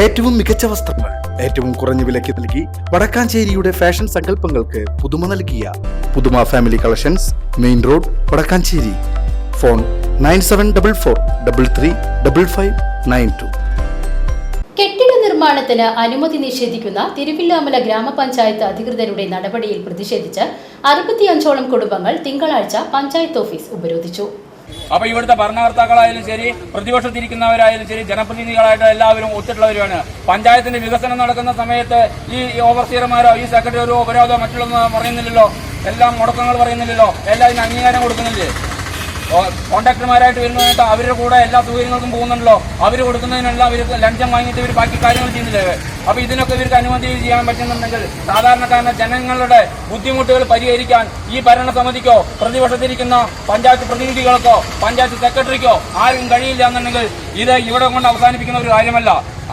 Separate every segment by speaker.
Speaker 1: ഏറ്റവും മികച്ച വസ്ത്രങ്ങൾ ഏറ്റവും കുറഞ്ഞ വിലയ്ക്ക് നൽകി വടക്കാഞ്ചേരിയുടെ ഫാഷൻ സങ്കല്പങ്ങൾക്ക് പുതുമ നൽകിയ Puthuma family collections main road Vadakkanchery. Phone nine seven double four double three double five nine two.
Speaker 2: കെട്ടിട നിർമ്മാണത്തിന് അനുമതി നിഷേധിക്കുന്ന തിരുവില്ലാമല ഗ്രാമപഞ്ചായത്ത് അധികൃതരുടെ നടപടിയിൽ പ്രതിഷേധിച്ച് അറുപത്തിയഞ്ചോളം കുടുംബങ്ങൾ തിങ്കളാഴ്ച പഞ്ചായത്ത് ഓഫീസ് ഉപരോധിച്ചു.
Speaker 3: അപ്പൊ ഇവിടുത്തെ ഭരണകർത്താക്കളായാലും ശരി പ്രതിപക്ഷത്തിരിക്കുന്നവരായാലും ശരി ജനപ്രതിനിധികളായിട്ട് എല്ലാവരും ഒത്തിട്ടുള്ളവരുമാണ്. പഞ്ചായത്തിന്റെ വികസനം നടക്കുന്ന സമയത്ത് ഈ ഓവർസീയർമാരോ ഈ സെക്രട്ടറിയോ ഉപരോധമോ മറ്റുള്ളതൊന്നും പറയുന്നില്ലല്ലോ. എല്ലാം മുടക്കങ്ങൾ പറയുന്നില്ലല്ലോ. എല്ലാം ഇതിന് അംഗീകാരം കൊടുക്കുന്നില്ലേ? കോൺട്രാക്ടർമാരായിട്ട് വരുന്നതായിട്ട് അവരുടെ കൂടെ എല്ലാ സൗകര്യങ്ങൾക്കും പോകുന്നുണ്ടല്ലോ. അവർ കൊടുക്കുന്നതിനെല്ലാം അവർ ലഞ്ചം വാങ്ങിയിട്ട് ഇവർ ബാക്കി കാര്യങ്ങൾ ചെയ്യുന്നില്ലേ? അപ്പോൾ ഇതിനൊക്കെ ഇവർക്ക് അനുമതി ചെയ്യാൻ പറ്റുന്നുണ്ടെങ്കിൽ സാധാരണക്കാരനെ ജനങ്ങളുടെ ബുദ്ധിമുട്ടുകൾ പരിഹരിക്കാൻ ഈ ഭരണസമിതിക്കോ പ്രതിപക്ഷത്തിരിക്കുന്ന പഞ്ചായത്ത് പ്രതിനിധികൾക്കോ പഞ്ചായത്ത് സെക്രട്ടറിക്കോ ആരും കഴിയില്ല എന്നുണ്ടെങ്കിൽ ഇത് ഇവിടെ കൊണ്ട് അവസാനിപ്പിക്കുന്ന ഒരു കാര്യമല്ല.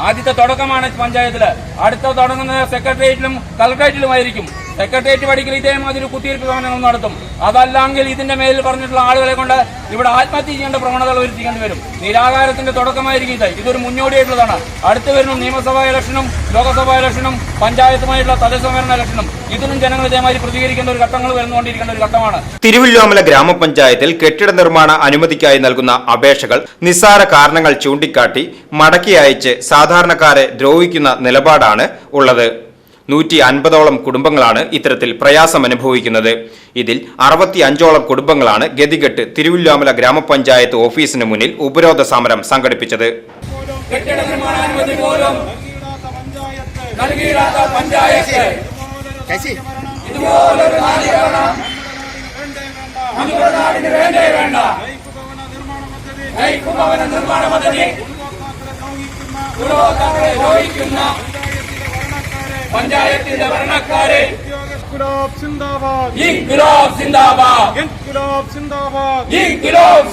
Speaker 3: ആദ്യത്തെ തുടക്കമാണ് പഞ്ചായത്തിൽ. അടുത്ത തുടങ്ങുന്നത് സെക്രട്ടേറിയറ്റിലും കളക്ടറേറ്റിലുമായിരിക്കും സെക്രട്ടേറിയറ്റ് പഠിക്കൽ ഇതേമാതിരി കുത്തിയിരിപ്പ് സമരങ്ങൾ നടത്തും. അതല്ലെങ്കിൽ ഇതിന്റെ മേലിൽ പറഞ്ഞിട്ടുള്ള ആളുകളെ കൊണ്ട് ഇവിടെ ആത്മഹത്യ ചെയ്യേണ്ട പ്രവണതകൾ വരുത്തിക്കേണ്ടി വരും. നിരാകാരത്തിന്റെ തുടക്കമായിരിക്കും ഇത്. ഇതൊരു മുന്നോടിയായിട്ടുള്ളതാണ്. അടുത്ത് വരുന്ന നിയമസഭാ ഇലക്ഷനും ലോകസഭാ ഇലക്ഷനും പഞ്ചായത്തുമായിട്ടുള്ള തദ്ദേശഭരണ ഇലക്ഷനും ഇതിനും ജനങ്ങൾ ഇതേമാതിരി പ്രതികരിക്കേണ്ട ഒരു ഘട്ടങ്ങൾ വരുന്നുകൊണ്ടിരിക്കേണ്ട ഒരു ഘട്ടമാണ്.
Speaker 4: തിരുവല്ലോമല ഗ്രാമപഞ്ചായത്തിൽ കെട്ടിട നിർമ്മാണ അനുമതിക്കായി നൽകുന്ന അപേക്ഷകൾ നിസ്സാര കാരണങ്ങൾ ചൂണ്ടിക്കാട്ടി മടക്കി അയച്ച് സാധാരണക്കാരെ ദ്രോഹിക്കുന്ന നിലപാടാണ് ഉള്ളത്. നൂറ്റി അൻപതോളം കുടുംബങ്ങളാണ് ഇത്തരത്തിൽ പ്രയാസം അനുഭവിക്കുന്നത് ഇതിൽ അറുപത്തി അഞ്ചോളം കുടുംബങ്ങളാണ് ഗതികെട്ട് തിരുവില്ലാമല ഗ്രാമപഞ്ചായത്ത് ഓഫീസിന് മുന്നിൽ ഉപരോധ സമരം സംഘടിപ്പിച്ചത്.
Speaker 3: നിർമ്മാണ പദ്ധതി. പഞ്ചായത്തിന്റെ ഭരണക്കാരെ
Speaker 5: സിന്ദാബാദ്.
Speaker 3: സിന്ദാബാദ്.
Speaker 5: സിന്ദാബാദ്.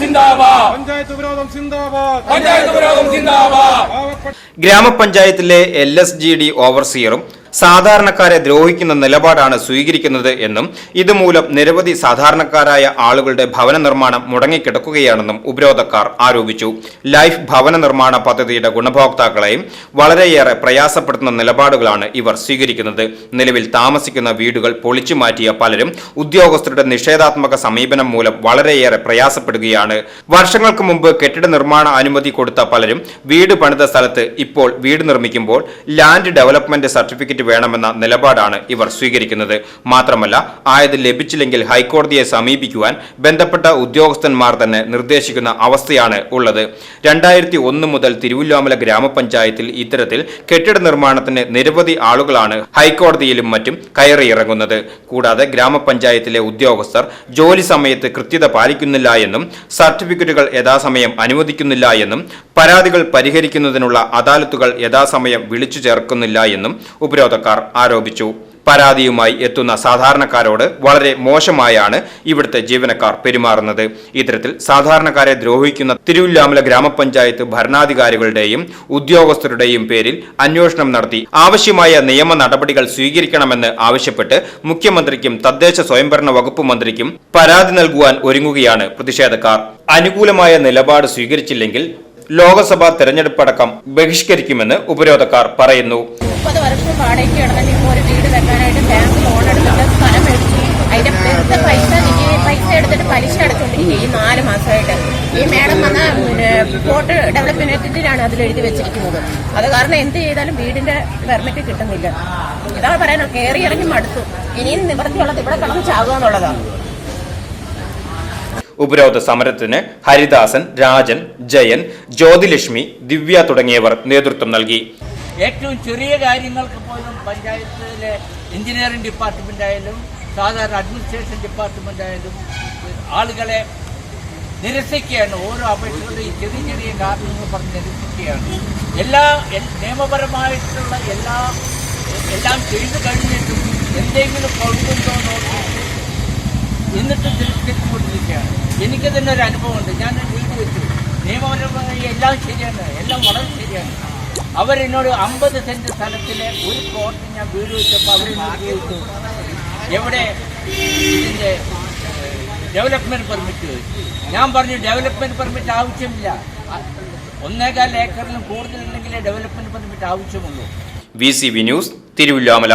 Speaker 3: സിന്ദാബാദ്.
Speaker 5: പഞ്ചായത്ത് വിരോധം സിന്ദാബാദ്.
Speaker 3: പഞ്ചായത്ത് സിന്ദാബാദ്.
Speaker 4: ഗ്രാമപഞ്ചായത്തിലെ എൽ എസ് ജി ഡി ഓവർസിയറും സാധാരണക്കാരെ ദ്രോഹിക്കുന്ന നിലപാടാണ് സ്വീകരിക്കുന്നത് എന്നും ഇതുമൂലം നിരവധി സാധാരണക്കാരായ ആളുകളുടെ ഭവന നിർമ്മാണം മുടങ്ങിക്കിടക്കുകയാണെന്നും ഉപരോധക്കാർ ആരോപിച്ചു. ലൈഫ് ഭവന നിർമ്മാണ പദ്ധതിയുടെ ഗുണഭോക്താക്കളെയും വളരെയേറെ പ്രയാസപ്പെടുത്തുന്ന നിലപാടുകളാണ് ഇവർ സ്വീകരിക്കുന്നത്. നിലവിൽ താമസിക്കുന്ന വീടുകൾ പൊളിച്ചു മാറ്റിയ പലരും ഉദ്യോഗസ്ഥരുടെ നിഷേധാത്മക സമീപനം മൂലം വളരെയേറെ പ്രയാസപ്പെടുകയാണ്. വർഷങ്ങൾക്ക് മുമ്പ് കെട്ടിട നിർമ്മാണ അനുമതി കൊടുത്ത പലരും വീട് പണിത സ്ഥലത്ത് ഇപ്പോൾ വീട് നിർമ്മിക്കുമ്പോൾ ലാൻഡ് ഡെവലപ്മെന്റ് സർട്ടിഫിക്കറ്റ് വേണമെന്ന നിലപാടാണ് ഇവർ സ്വീകരിക്കുന്നത്. മാത്രമല്ല ആയത് ലഭിച്ചില്ലെങ്കിൽ ഹൈക്കോടതിയെ സമീപിക്കുവാൻ ബന്ധപ്പെട്ട ഉദ്യോഗസ്ഥന്മാർ തന്നെ നിർദ്ദേശിക്കുന്ന അവസ്ഥയാണ് ഉള്ളത്. രണ്ടായിരത്തി ഒന്ന് മുതൽ തിരുവല്ലാമല ഗ്രാമപഞ്ചായത്തിൽ ഇത്തരത്തിൽ കെട്ടിട നിർമ്മാണത്തിന് നിരവധി ആളുകളാണ് ഹൈക്കോടതിയിലും മറ്റും കയറിയിറങ്ങുന്നത്. കൂടാതെ ഗ്രാമപഞ്ചായത്തിലെ ഉദ്യോഗസ്ഥർ ജോലി സമയത്ത് കൃത്യത പാലിക്കുന്നില്ല എന്നും സർട്ടിഫിക്കറ്റുകൾ യഥാസമയം അനുവദിക്കുന്നില്ല എന്നും പരാതികൾ പരിഹരിക്കുന്നതിനുള്ള അദാലത്തുകൾ യഥാസമയം വിളിച്ചു ചേർക്കുന്നില്ല എന്നും ഉപരോധക്കാർ ആരോപിച്ചു. പരാതിയുമായി എത്തുന്ന സാധാരണക്കാരോട് വളരെ മോശമായാണ് ഇവിടുത്തെ ജീവനക്കാർ പെരുമാറുന്നത്. ഇത്തരത്തിൽ സാധാരണക്കാരെ ദ്രോഹിക്കുന്ന തിരുവില്ലാമല ഗ്രാമപഞ്ചായത്ത് ഭരണാധികാരികളുടെയും ഉദ്യോഗസ്ഥരുടെയും പേരിൽ അന്വേഷണം നടത്തി ആവശ്യമായ നിയമ നടപടികൾ സ്വീകരിക്കണമെന്ന് ആവശ്യപ്പെട്ട് മുഖ്യമന്ത്രിക്കും തദ്ദേശ സ്വയംഭരണ വകുപ്പ് മന്ത്രിക്കും പരാതി നൽകുവാൻ ഒരുങ്ങുകയാണ് പ്രതിഷേധക്കാർ. അനുകൂലമായ നിലപാട് സ്വീകരിച്ചില്ലെങ്കിൽ ലോക്സഭാ തെരഞ്ഞെടുപ്പടക്കം ബഹിഷ്കരിക്കുമെന്ന് ഉപരോധക്കാർ പറയുന്നു.
Speaker 6: മുപ്പത് വർഷം വാടകയ്ക്ക് കിടന്നിട്ട് ഇപ്പോൾ ഒരു വീട് വെക്കാനായിട്ട് ബാങ്ക് ലോൺ എടുത്തിട്ട് സ്ഥലം മേടിച്ചു അതിന്റെ പെരുത്ത പൈസ പൈസ എടുത്തിട്ട് പലിശ അടച്ചുകൊണ്ടിരിക്കുക ഈ നാല് മാസമായിട്ട്. ഈ മേഡം വന്ന പിന്നെ ഡെവലപ്മെന്റ് ഡെവലപ്മെന്റിലാണ് അതിൽ എഴുതി വെച്ചിരിക്കുന്നത്. അത് കാരണം എന്ത് ചെയ്താലും വീടിന്റെ പെർമിറ്റ് കിട്ടുന്നില്ല. ഇതാണ് പറയാനോ കയറി ഇറങ്ങി മടുത്തു. ഇനിയും നിവൃത്തിയുള്ളത് ഇവിടെ കിടന്ന് ചാകുക എന്നുള്ളതാണ്
Speaker 4: ഉപരോധ സമരത്തിന് ഹരിദാസൻ രാജൻ ജയൻ ജ്യോതിലക്ഷ്മി ദിവ്യ തുടങ്ങിയവർ നേതൃത്വം നൽകി.
Speaker 7: ഏറ്റവും ചെറിയ കാര്യങ്ങൾക്ക് പോലും പഞ്ചായത്തിലെ എഞ്ചിനീയറിംഗ് ഡിപ്പാർട്ട്മെന്റ് ആയാലും സാധാരണ അഡ്മിനിസ്ട്രേഷൻ ഡിപ്പാർട്ട്മെന്റ് ആയാലും ആളുകളെ നിരസിക്കുകയാണ്. ഓരോ അപേക്ഷകളുടെയും ചെറിയ ചെറിയ കാരണങ്ങൾ പറഞ്ഞ് നിരസിക്കുകയാണ്. എല്ലാ നിയമപരമായിട്ടുള്ള എല്ലാ എല്ലാം ചെയ്തു കഴിഞ്ഞിട്ടും എന്തെങ്കിലും കൊടുക്കുന്നുണ്ടോ നോക്കി എന്നിട്ട് തിരസ്കരിച്ചുകൊണ്ടിരിക്കുകയാണ് എനിക്ക് തന്നെ ഒരു അനുഭവമുണ്ട്. ഞാൻ വീട് വെച്ചു നിയമപരമായി എല്ലാം ശരിയാണ്. എല്ലാം വളരെ ശരിയാണ്. അവരെന്നോട് അമ്പത് സെന്റ് സ്ഥലത്തിലെ ഒരു പ്ലോട്ട് ഞാൻ വീട് വെച്ചപ്പോൾ അവർ ആഗ്രഹിച്ചു എവിടെ? ഇതിന്റെ ഡെവലപ്മെന്റ് പെർമിറ്റ് ഞാൻ പറഞ്ഞു ഡെവലപ്മെന്റ് പെർമിറ്റ് ആവശ്യമില്ല. ഒന്നേകാൽ ഏക്കറിലും കൂടുതലുണ്ടെങ്കിലേ ഡെവലപ്മെന്റ് പെർമിറ്റ് ആവശ്യമുള്ളൂ.
Speaker 4: V C V news Thiruvilwamala.